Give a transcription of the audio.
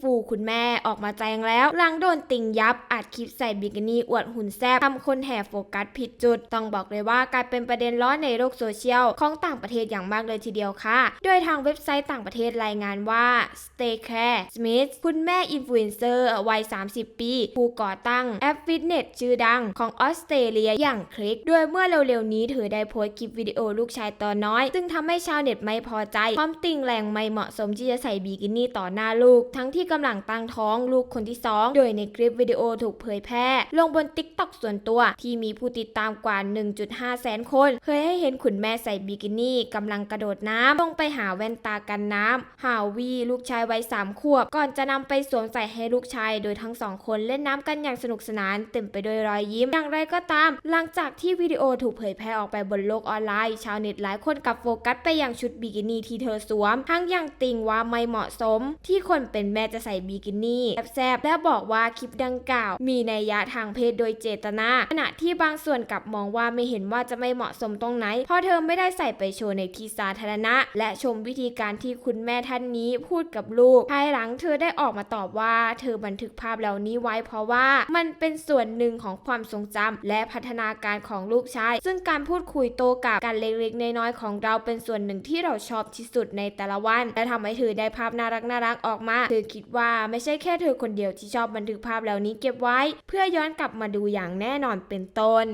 ฟูคุณแม่ออกมาแจ้งแล้วหลังโดนติงยับอัดคลิปใส่บิกินี่อวดหุ่นแซ่บทำคนแห่โฟกัสผิดจุด ต้องบอกเลยว่ากลายเป็นประเด็นร้อนในโลกโซเชียลของต่างประเทศอย่างมากเลยทีเดียวค่ะ โดยทางเว็บไซต์ต่างประเทศรายงานว่า Stay Care Smith คุณแม่อินฟลูเอนเซอร์วัย 30 ปี ผู้ก่อตั้งแอปฟิตเนสชื่อดังของออสเตรเลียอย่างคลิก โดยเมื่อเร็วๆนี้เธอได้โพสต์คลิปวิดีโอลูกชายตัวน้อย ซึ่งทำให้ชาวเน็ตไม่พอใจพร้อมติงแรงไม่เหมาะสมที่จะใส่บิกินี่ต่อหน้าลูก ทั้งที่กำลังตั้งท้องลูกคนที่ 2 โดยในคลิปวิดีโอถูกเผยแพร่ ลงบน t ิ k t o k ส่วนตัวที่มีผู้ติดตามกว่า 1.5 แสนคน เคยให้เห็นขุนแม่ใส่บิกินี่กำลังกระโดดน้ำลงไปหาแว่นตากันน้ำฮาวีลูกชายวัย3ขวบ ก่อนจะนำไปสวมใส่ให้ลูกชาย โดยทั้งสองคนเล่นน้ำกันอย่างสนุกสนานเต็มไปด้วยรอยยิ้ม อย่างไรก็ตาม หลังจากที่วิดีโอถูกเผยแพร่ออกไปบนโลกออนไลน์ ชาวเน็ตหลายคนกับโฟกัสไปยังชุดบิกินี่ที่เธอสวม ทั้งยังติงว่าไม่เหมาะสม ที่คนเป็นแม่จะใส่บิกินี่แซบและบอกว่าคลิปดังกล่าว มีนัยยะทางเพศโดยเจตนา ขณะที่บางส่วนกลับมองว่าไม่เห็นว่าจะไม่เหมาะสมตรงไหน เพราะเธอไม่ได้ใส่ไปโชว์ในที่สาธารณะ และชมวิธีการที่คุณแม่ท่านนี้พูดกับลูก ภายหลังเธอได้ออกมาตอบว่า เธอบันทึกภาพเหล่านี้ไว้เพราะว่ามันเป็นส่วนหนึ่งของความทรงจำและพัฒนาการของลูกชาย ซึ่งการพูดคุยโตกับการเล็กๆน้อยๆของเราเป็นส่วนหนึ่งที่เราชอบที่สุดในแต่ละวัน และทำให้เธอได้ภาพน่ารักน่ารักๆออกมา เธอคิดว่าไม่ใช่แค่เธอคนเดียวที่ชอบบันทึกภาพเหล่านี้เก็บไว้ เพื่อย้อนกลับมาดูอย่างแน่นอนเป็นต้น